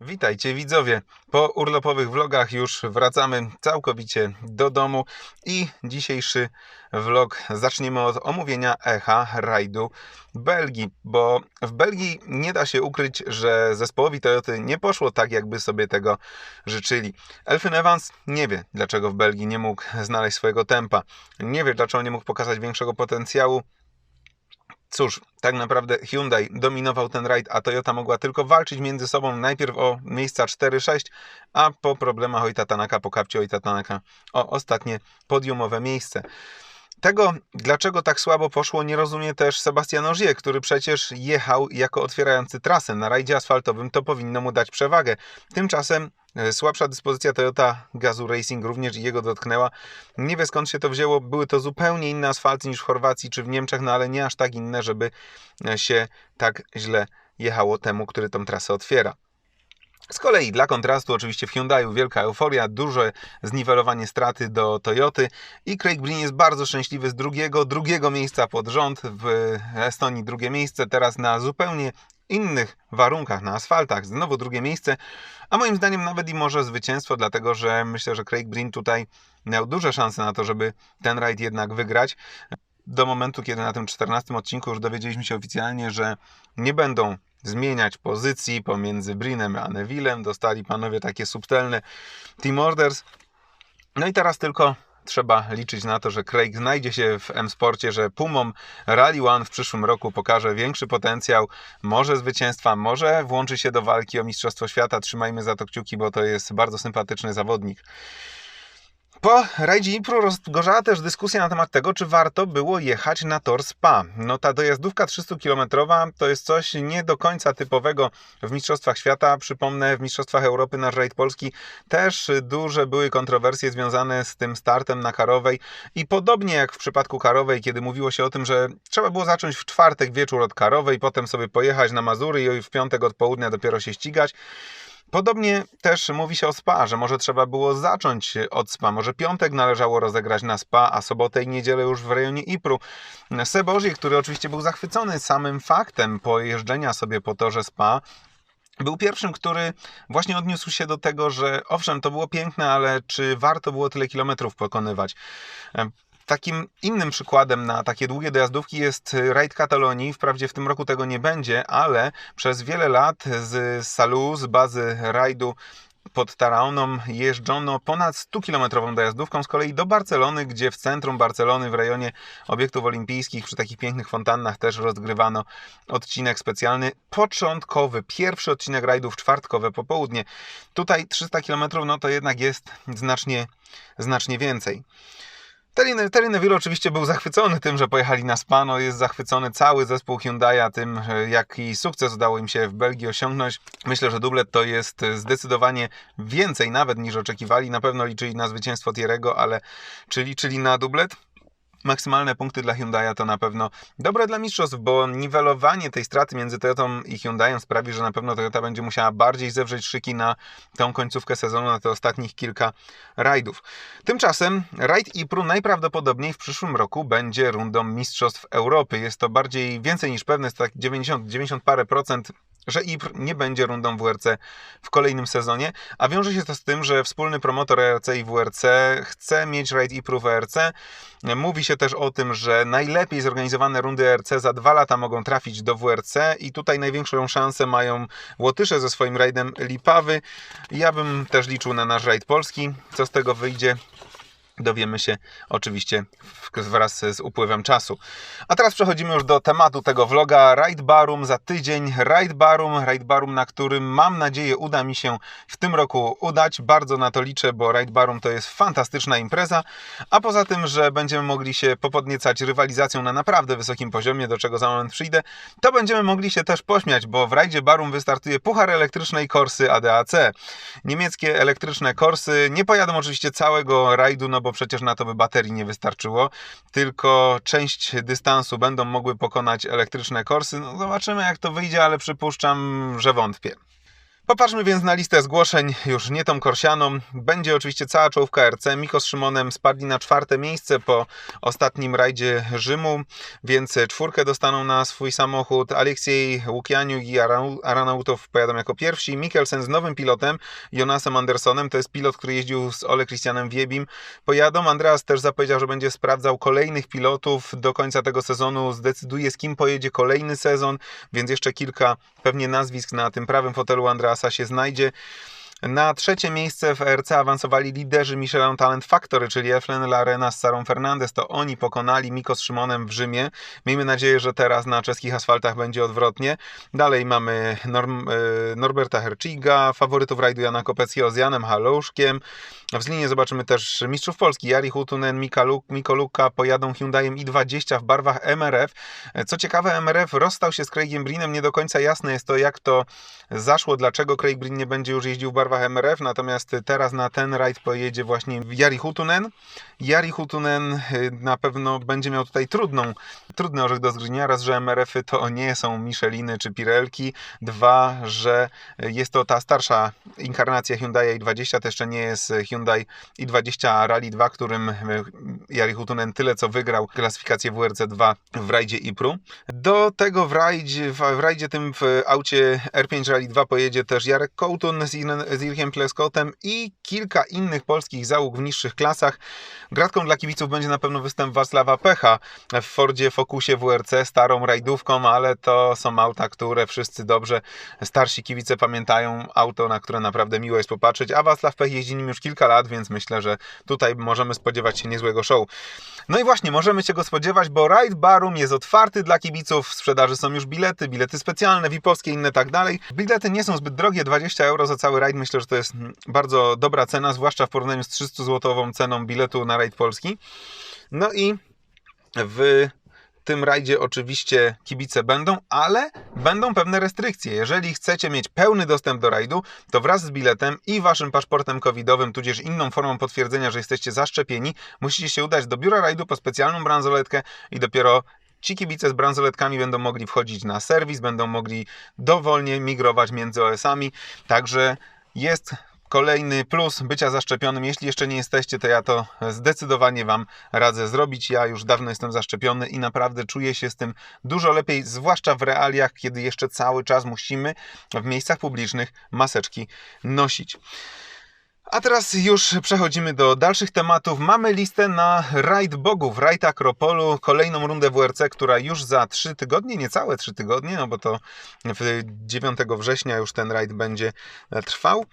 Witajcie widzowie. Po urlopowych vlogach już wracamy całkowicie do domu i dzisiejszy vlog zaczniemy od omówienia echa rajdu Belgii, bo w Belgii nie da się ukryć, że zespołowi Toyoty nie poszło tak, jakby sobie tego życzyli. Elfyn Evans nie wie, dlaczego w Belgii nie mógł znaleźć swojego tempa. Nie wie, dlaczego nie mógł pokazać większego potencjału. Cóż, tak naprawdę Hyundai dominował ten rajd, a Toyota mogła tylko walczyć między sobą najpierw o miejsca 4-6, a po problemach Ojta Tanaka, po kapcie Ojta Tanaka o ostatnie podiumowe miejsce. Tego, dlaczego tak słabo poszło, nie rozumie też Sebastian Ogier, który przecież jechał jako otwierający trasę na rajdzie asfaltowym, to powinno mu dać przewagę. Tymczasem e, słabsza dyspozycja Toyota Gazoo Racing również jego dotknęła. Nie wie skąd się to wzięło, były to zupełnie inne asfalty niż w Chorwacji czy w Niemczech, no ale nie aż tak inne, żeby e, się tak źle jechało temu, który tą trasę otwiera. Z kolei dla kontrastu oczywiście w Hyundaiu wielka euforia, duże zniwelowanie straty do Toyoty i Craig Breen jest bardzo szczęśliwy z drugiego, drugiego miejsca pod rząd w Estonii drugie miejsce, teraz na zupełnie innych warunkach, na asfaltach, znowu drugie miejsce, a moim zdaniem nawet i może zwycięstwo, dlatego że myślę, że Craig Breen tutaj miał duże szanse na to, żeby ten rajd jednak wygrać. Do momentu, kiedy na tym 14 odcinku już dowiedzieliśmy się oficjalnie, że nie będą zmieniać pozycji pomiędzy Brinem a Nevillem. Dostali panowie takie subtelne team orders. No i teraz tylko trzeba liczyć na to, że Craig znajdzie się w M-Sporcie, że Pumom Rally One w przyszłym roku pokaże większy potencjał, może zwycięstwa, może włączy się do walki o Mistrzostwo Świata. Trzymajmy za to kciuki, bo to jest bardzo sympatyczny zawodnik. Po rajdzie Impro rozgorzała też dyskusja na temat tego, czy warto było jechać na tor Spa. No ta dojazdówka 300-kilometrowa to jest coś nie do końca typowego w Mistrzostwach Świata. Przypomnę, w Mistrzostwach Europy nasz rajd polski też duże były kontrowersje związane z tym startem na Karowej i podobnie jak w przypadku Karowej, kiedy mówiło się o tym, że trzeba było zacząć w czwartek wieczór od Karowej, potem sobie pojechać na Mazury i w piątek od południa dopiero się ścigać. Podobnie też mówi się o SPA, że może trzeba było zacząć od SPA, może piątek należało rozegrać na SPA, a sobotę i niedzielę już w rejonie IPRU. Seboży, który oczywiście był zachwycony samym faktem pojeżdżenia sobie po torze SPA, był pierwszym, który właśnie odniósł się do tego, że owszem, to było piękne, ale czy warto było tyle kilometrów pokonywać? Takim innym przykładem na takie długie dojazdówki jest rajd Katalonii. Wprawdzie w tym roku tego nie będzie, ale przez wiele lat z Salu, z bazy rajdu pod Taraoną jeżdżono ponad 100-kilometrową dojazdówką z kolei do Barcelony, gdzie w centrum Barcelony, w rejonie obiektów olimpijskich, przy takich pięknych fontannach też rozgrywano odcinek specjalny, początkowy, pierwszy odcinek rajdów czwartkowe popołudnie. Tutaj 300 km no to jednak jest znacznie, znacznie więcej. Terry Neville oczywiście był zachwycony tym, że pojechali na Spano, jest zachwycony cały zespół Hyundai'a tym, jaki sukces udało im się w Belgii osiągnąć. Myślę, że dublet to jest zdecydowanie więcej nawet niż oczekiwali. Na pewno liczyli na zwycięstwo Thierry'ego, ale czy liczyli na dublet? Maksymalne punkty dla Hyundai'a to na pewno dobre dla mistrzostw, bo niwelowanie tej straty między Toyotą i Hyundai'em sprawi, że na pewno Toyota będzie musiała bardziej zewrzeć szyki na tą końcówkę sezonu, na te ostatnich kilka rajdów. Tymczasem rajd Ipru najprawdopodobniej w przyszłym roku będzie rundą mistrzostw Europy. Jest to bardziej, więcej niż pewne, jest tak 90, 90 parę procent że IPR nie będzie rundą WRC w kolejnym sezonie, a wiąże się to z tym, że wspólny promotor ERC i WRC chce mieć raid IPR w ERC. Mówi się też o tym, że najlepiej zorganizowane rundy ERC za dwa lata mogą trafić do WRC i tutaj największą szansę mają Łotysze ze swoim rajdem Lipawy. Ja bym też liczył na nasz rajd polski. Co z tego wyjdzie? Dowiemy się oczywiście wraz z upływem czasu. A teraz przechodzimy już do tematu tego vloga. Ride Barum za tydzień. Ride Barum, Ride Barum, na którym mam nadzieję uda mi się w tym roku udać. Bardzo na to liczę, bo Ride Barum to jest fantastyczna impreza. A poza tym, że będziemy mogli się popodniecać rywalizacją na naprawdę wysokim poziomie, do czego za moment przyjdę, to będziemy mogli się też pośmiać, bo w Rajdzie Barum wystartuje puchar elektrycznej Korsy ADAC. Niemieckie elektryczne Korsy nie pojadą oczywiście całego rajdu, no bo przecież na to by baterii nie wystarczyło, tylko część dystansu będą mogły pokonać elektryczne korsy. No zobaczymy jak to wyjdzie, ale przypuszczam, że wątpię. Popatrzmy więc na listę zgłoszeń, już nie tą korsianą. Będzie oczywiście cała czołówka RC. Miko z Szymonem spadli na czwarte miejsce po ostatnim rajdzie Rzymu, więc czwórkę dostaną na swój samochód. Aleksiej Łukianiu i Aranautow pojadą jako pierwsi. Mikkelsen z nowym pilotem, Jonasem Andersonem, to jest pilot, który jeździł z Ole Christianem Wiebim, pojadą. Andreas też zapowiedział, że będzie sprawdzał kolejnych pilotów. Do końca tego sezonu zdecyduje, z kim pojedzie kolejny sezon, więc jeszcze kilka pewnie nazwisk na tym prawym fotelu Andreas trasa się znajdzie. Na trzecie miejsce w RC awansowali liderzy Michelin Talent Factory, czyli Eflen Larena z Sarą Fernandez. To oni pokonali Miko z Szymonem w Rzymie. Miejmy nadzieję, że teraz na czeskich asfaltach będzie odwrotnie. Dalej mamy Norm, e, Norberta Herciga, faworytów rajdu Jana Kopeckiego z Janem Halouszkiem. W Zlinie zobaczymy też mistrzów Polski. Jari Hutunen, Miko Luka pojadą Hyundaiem i20 w barwach MRF. Co ciekawe, MRF rozstał się z Craigiem Brinem. Nie do końca jasne jest to, jak to zaszło, dlaczego Craig Brin nie będzie już jeździł w barwach MRF, natomiast teraz na ten rajd pojedzie właśnie Jari Hutunen. Jari Hutunen y, na pewno będzie miał tutaj trudną, trudny orzech do zgryzienia. Raz, że MRF-y to nie są Micheliny czy Pirelki. Dwa, że jest to ta starsza inkarnacja Hyundai i20, to jeszcze nie jest Hyundai i20 Rally 2, którym y, Jari Hutunen tyle co wygrał klasyfikację WRC2 w rajdzie IPRU. Do tego w rajdzie, w rajdzie tym w aucie R5 Rally 2 pojedzie też Jarek Kołtun z, z Irkiem Pleskotem i kilka innych polskich załóg w niższych klasach. Gratką dla kibiców będzie na pewno występ Wacława Pecha w Fordzie Focusie WRC, starą rajdówką, ale to są auta, które wszyscy dobrze, starsi kibice pamiętają. Auto, na które naprawdę miło jest popatrzeć, a Wacław Pech jeździ nim już kilka lat, więc myślę, że tutaj możemy spodziewać się niezłego show. No i właśnie, możemy się go spodziewać, bo Ride Barum jest otwarty dla kibiców, w sprzedaży są już bilety, bilety specjalne, VIP-owskie, inne tak dalej. Bilety nie są zbyt drogie, 20 euro za cały rajd, myślę, że to jest bardzo dobra cena, zwłaszcza w porównaniu z 300-złotową ceną biletu na rajd polski. No i w tym rajdzie oczywiście kibice będą, ale będą pewne restrykcje. Jeżeli chcecie mieć pełny dostęp do rajdu, to wraz z biletem i waszym paszportem covidowym, tudzież inną formą potwierdzenia, że jesteście zaszczepieni, musicie się udać do biura rajdu po specjalną bransoletkę i dopiero Ci kibice z bransoletkami będą mogli wchodzić na serwis, będą mogli dowolnie migrować między OS-ami, także jest Kolejny plus bycia zaszczepionym. Jeśli jeszcze nie jesteście, to ja to zdecydowanie Wam radzę zrobić. Ja już dawno jestem zaszczepiony i naprawdę czuję się z tym dużo lepiej, zwłaszcza w realiach, kiedy jeszcze cały czas musimy w miejscach publicznych maseczki nosić. A teraz już przechodzimy do dalszych tematów. Mamy listę na rajd bogów, rajd Akropolu, kolejną rundę WRC, która już za 3 tygodnie, niecałe 3 tygodnie, no bo to 9 września już ten rajd będzie trwał.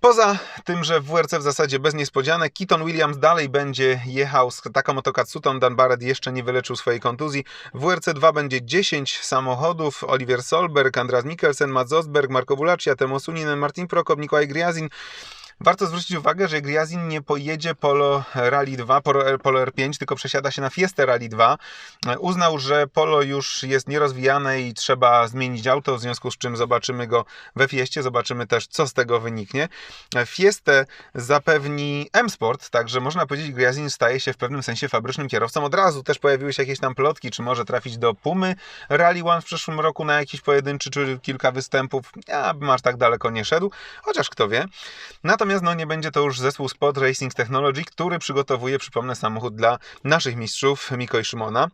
Poza tym, że w WRC w zasadzie bez niespodzianek, Keaton Williams dalej będzie jechał z Takamoto Katsuton, Dan Barrett jeszcze nie wyleczył swojej kontuzji. W WRC 2 będzie 10 samochodów, Oliver Solberg, Andras Mikkelsen, Mats Osberg, Marko Wulacia, Temo Suninen, Martin Prokop, Nikolaj Griazin, Warto zwrócić uwagę, że Griazin nie pojedzie Polo Rally 2, Polo R5, tylko przesiada się na Fiesta Rally 2. Uznał, że Polo już jest nierozwijane i trzeba zmienić auto, w związku z czym zobaczymy go we Fieście, zobaczymy też, co z tego wyniknie. Fiestę zapewni M-Sport, także można powiedzieć, Griazin staje się w pewnym sensie fabrycznym kierowcą. Od razu też pojawiły się jakieś tam plotki, czy może trafić do Pumy Rally One w przyszłym roku na jakiś pojedynczy, czy kilka występów. Ja bym aż tak daleko nie szedł, chociaż kto wie. Natomiast Natomiast no, nie będzie to już zespół Spot Racing Technology, który przygotowuje, przypomnę, samochód dla naszych mistrzów Miko i Szymona.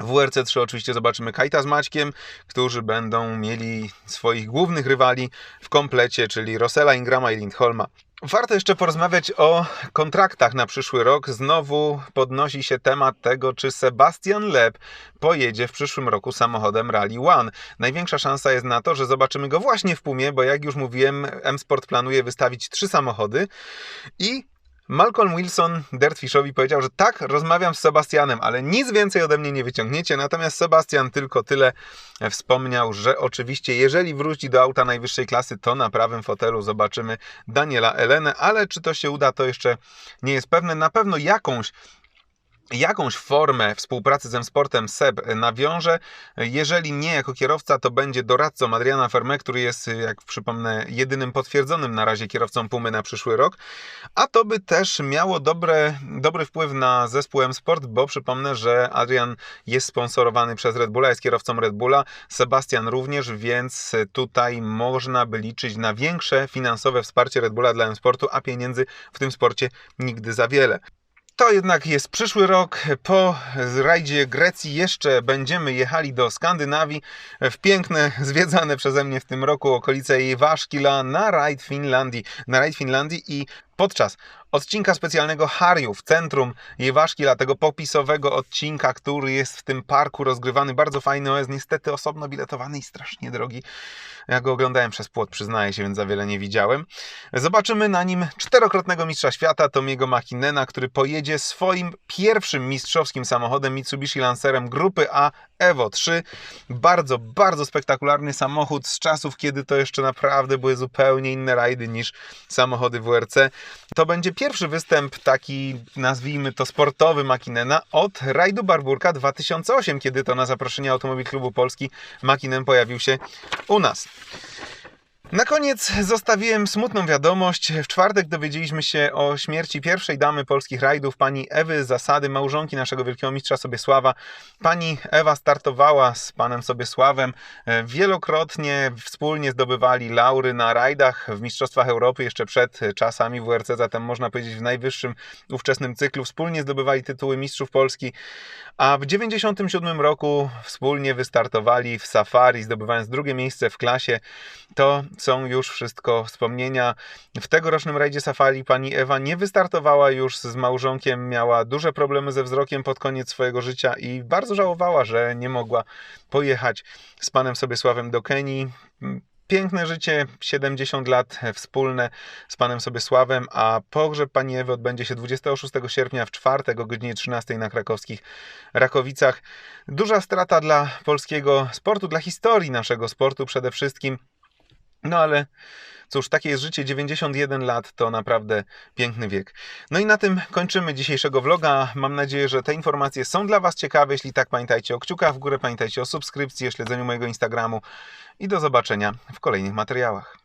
W WRC3 oczywiście zobaczymy Kajta z Maćkiem, którzy będą mieli swoich głównych rywali w komplecie, czyli Rossella, Ingrama i Lindholma. Warto jeszcze porozmawiać o kontraktach na przyszły rok. Znowu podnosi się temat tego, czy Sebastian Leb pojedzie w przyszłym roku samochodem Rally One. Największa szansa jest na to, że zobaczymy go właśnie w Pumie, bo jak już mówiłem, M-Sport planuje wystawić trzy samochody i Malcolm Wilson Dirtfishowi powiedział, że tak, rozmawiam z Sebastianem, ale nic więcej ode mnie nie wyciągniecie. Natomiast Sebastian tylko tyle wspomniał, że oczywiście jeżeli wróci do auta najwyższej klasy, to na prawym fotelu zobaczymy Daniela Elenę, ale czy to się uda, to jeszcze nie jest pewne. Na pewno jakąś jakąś formę współpracy z M-Sportem Seb nawiąże. Jeżeli nie jako kierowca, to będzie doradcą Adriana Ferme, który jest, jak przypomnę, jedynym potwierdzonym na razie kierowcą Pumy na przyszły rok. A to by też miało dobre, dobry wpływ na zespół M-Sport, bo przypomnę, że Adrian jest sponsorowany przez Red Bulla, jest kierowcą Red Bulla, Sebastian również, więc tutaj można by liczyć na większe finansowe wsparcie Red Bulla dla M-Sportu, a pieniędzy w tym sporcie nigdy za wiele. To jednak jest przyszły rok. Po rajdzie Grecji jeszcze będziemy jechali do Skandynawii w piękne, zwiedzane przeze mnie w tym roku okolice Jawaszkila na rajd Finlandii. Na rajd Finlandii i podczas odcinka specjalnego Hariu w centrum Jewaszkila, tego popisowego odcinka, który jest w tym parku rozgrywany. Bardzo fajny, jest niestety osobno biletowany i strasznie drogi. Ja go oglądałem przez płot, przyznaję się, więc za wiele nie widziałem. Zobaczymy na nim czterokrotnego mistrza świata, Tomiego Makinena, który pojedzie swoim pierwszym mistrzowskim samochodem Mitsubishi Lancerem grupy A Evo 3. Bardzo, bardzo spektakularny samochód z czasów, kiedy to jeszcze naprawdę były zupełnie inne rajdy niż samochody WRC. To będzie pierwszy występ taki, nazwijmy to sportowy Makinena od rajdu Barburka 2008, kiedy to na zaproszenie Automobil Klubu Polski Makinen pojawił się u nas. Na koniec zostawiłem smutną wiadomość. W czwartek dowiedzieliśmy się o śmierci pierwszej damy polskich rajdów, pani Ewy Zasady, małżonki naszego wielkiego mistrza Sobiesława. Pani Ewa startowała z panem Sobiesławem. Wielokrotnie wspólnie zdobywali laury na rajdach w Mistrzostwach Europy jeszcze przed czasami WRC, zatem można powiedzieć w najwyższym ówczesnym cyklu. Wspólnie zdobywali tytuły mistrzów Polski, a w 97 roku wspólnie wystartowali w Safari, zdobywając drugie miejsce w klasie. To są już wszystko wspomnienia. W tegorocznym rajdzie Safari pani Ewa nie wystartowała już z małżonkiem, miała duże problemy ze wzrokiem pod koniec swojego życia i bardzo żałowała, że nie mogła pojechać z panem Sobiesławem do Kenii. Piękne życie, 70 lat wspólne z panem Sobiesławem, a pogrzeb pani Ewy odbędzie się 26 sierpnia w czwartek o godzinie 13 na krakowskich Rakowicach. Duża strata dla polskiego sportu, dla historii naszego sportu przede wszystkim. No ale cóż, takie jest życie. 91 lat to naprawdę piękny wiek. No i na tym kończymy dzisiejszego vloga. Mam nadzieję, że te informacje są dla Was ciekawe. Jeśli tak, pamiętajcie o kciukach w górę, pamiętajcie o subskrypcji, o śledzeniu mojego Instagramu i do zobaczenia w kolejnych materiałach.